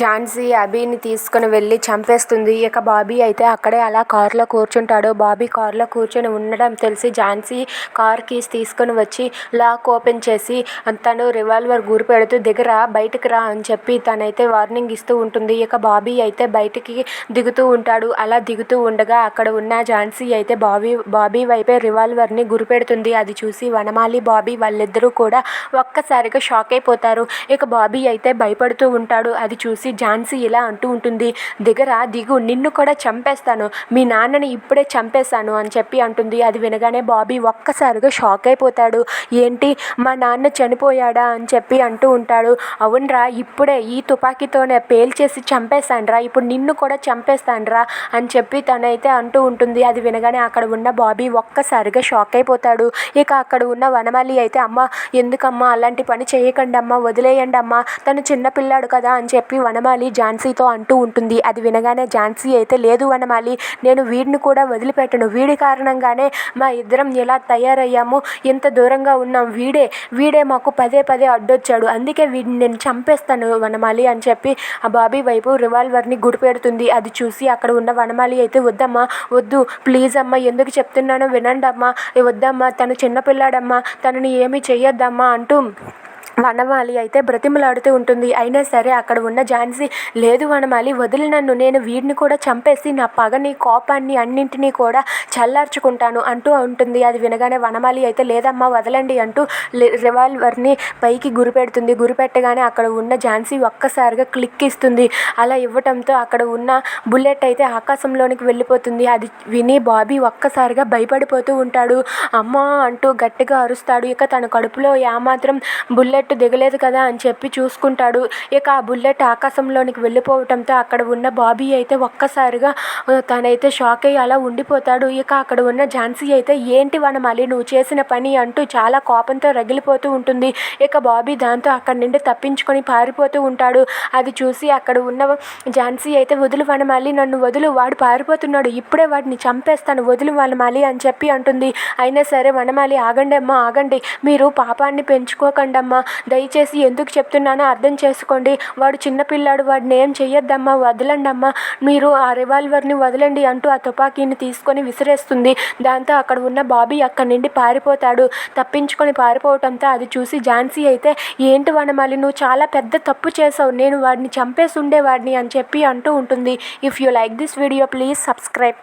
ఝాన్సీ అభిని తీసుకుని వెళ్ళి చంపేస్తుంది. ఇక బాబీ అయితే అక్కడే అలా కారులో కూర్చుంటాడు. బాబీ కారులో కూర్చొని ఉండడం తెలిసి ఝాన్సీ కార్ కీస్ తీసుకుని వచ్చి లాక్ ఓపెన్ చేసి తను రివాల్వర్ గురి పెడుతూ దిగర బయటకు రా అని చెప్పి తనైతే వార్నింగ్ ఇస్తూ ఉంటుంది. ఇక బాబీ అయితే బయటికి దిగుతూ ఉంటాడు. అలా దిగుతూ ఉండగా అక్కడ ఉన్న ఝాన్సీ అయితే బాబీ బాబీ వైపే రివాల్వర్ని గురిపెడుతుంది అది చూసి వనమాలి బాబీ వాళ్ళిద్దరూ కూడా ఒక్కసారిగా షాక్ అయిపోతారు. ఇక బాబీ అయితే భయపడుతూ ఉంటాడు. అది చూసి ఝాన్సీ ఇలా అంటూ ఉంటుంది దిగర దిగు నిన్ను కూడా చంపేస్తాను మీ నాన్నని ఇప్పుడే చంపేస్తాను అని చెప్పి అంటుంది. అది వినగానే బాబీ ఒక్కసారిగా షాక్ అయిపోతాడు. ఏంటి మా నాన్న చనిపోయాడా? అని చెప్పి అంటూ ఉంటాడు. అవునరా ఇప్పుడే ఈ తుపాకీతోనే పేల్చేసి చంపేస్తానురా ఇప్పుడు నిన్ను కూడా చంపేస్తానురా అని చెప్పి తనైతే అంటూ ఉంటుంది. అది వినగానే అక్కడ ఉన్న బాబీ ఒక్కసారిగా షాక్ అయిపోతాడు. ఇక అక్కడ ఉన్న వనమాలి అయితే అమ్మ ఎందుకమ్మా అలాంటి పని చేయకండి అమ్మా వదిలేయండి అమ్మా తను చిన్నపిల్లాడు కదా అని చెప్పి వనమాలి ఝాన్సీతో అంటూ ఉంటుంది. అది వినగానే ఝాన్సీ అయితే లేదు వనమాలి నేను వీడిని కూడా వదిలిపెట్టను. వీడి కారణంగానే మా ఇద్దరం ఇలా తయారయ్యాము ఎంత దూరంగా ఉన్నాం. వీడే వీడే మాకు పదే పదే అడ్డొచ్చాడు. అందుకే వీడిని నేను చంపేస్తాను వనమాలి అని చెప్పి ఆ బాబీ వైపు రివాల్వర్ని గుడిపెడుతుంది. అది చూసి అక్కడ ఉన్న వనమాలి అయితే వద్దమ్మా వద్దు ప్లీజ్ అమ్మా ఎందుకు చెప్తున్నానో వినండి అమ్మా వద్దమ్మా తను చిన్నపిల్లాడమ్మా తనని ఏమీ చెయ్యొద్దమ్మా అంటూ వనమాలి అయితే బ్రతిమలాడుతూ ఉంటుంది. అయినా సరే అక్కడ ఉన్న ఝాన్సీ లేదు వనమాలి వదిలి నన్ను. నేను వీడిని కూడా చంపేసి నా పగని కోపాన్ని అన్నింటినీ కూడా చల్లార్చుకుంటాను అంటూ ఉంటుంది. అది వినగానే వనమాలి అయితే లేదమ్మా వదలండి అంటూ రివాల్వర్ని పైకి గురిపెడుతుంది గురిపెట్టగానే అక్కడ ఉన్న ఝాన్సీ ఒక్కసారిగా క్లిక్ ఇస్తుంది. అలా ఇవ్వటంతో అక్కడ ఉన్న బుల్లెట్ అయితే ఆకాశంలోనికి వెళ్ళిపోతుంది. అది విని బాబీ ఒక్కసారిగా భయపడిపోతూ ఉంటాడు. అమ్మా అంటూ గట్టిగా అరుస్తాడు. ఇక తన కడుపులో ఏమాత్రం బుల్లెట్ బుల్లెట్ దిగలేదు కదా అని చెప్పి చూసుకుంటాడు. ఇక ఆ బుల్లెట్ ఆకాశంలోనికి వెళ్ళిపోవటంతో అక్కడ ఉన్న బాబీ అయితే ఒక్కసారిగా తనైతే షాక్ అయ్యి అలా ఉండిపోతాడు. ఇక అక్కడ ఉన్న ఝాన్సీ అయితే ఏంటి వనమాలి నువ్వు చేసిన పని అంటూ చాలా కోపంతో రగిలిపోతూ ఉంటుంది. ఇక బాబీ దాంతో అక్కడి నుండి తప్పించుకొని పారిపోతూ ఉంటాడు. అది చూసి అక్కడ ఉన్న ఝాన్సీ అయితే వదులు వనమాలి నన్ను వదులు. వాడు పారిపోతున్నాడు. ఇప్పుడే వాడిని చంపేస్తాను. వదులు వనమాలి అని చెప్పి అంటుంది. అయినా సరే వనమాలి ఆగండి అమ్మా ఆగండి. మీరు పాపాన్ని పెంచుకోకండమ్మా. దయచేసి ఎందుకు చెప్తున్నానో అర్థం చేసుకోండి. వాడు చిన్నపిల్లాడు వాడిని ఏం చెయ్యొద్దమ్మా వదలండి అమ్మా మీరు ఆ రివాల్వర్ని వదలండి అంటూ ఆ తుపాకీని తీసుకొని విసిరేస్తుంది. దాంతో అక్కడ ఉన్న బాబీ అక్కడి నుండి పారిపోతాడు. తప్పించుకొని పారిపోవటంతో అది చూసి ఝాన్సీ అయితే ఏంటి వనమాలి నువ్వు చాలా పెద్ద తప్పు చేసావు నేను వాడిని చంపేసి ఉండేవాడిని అని చెప్పి అంటూ ఉంటుంది. If you like this video please subscribe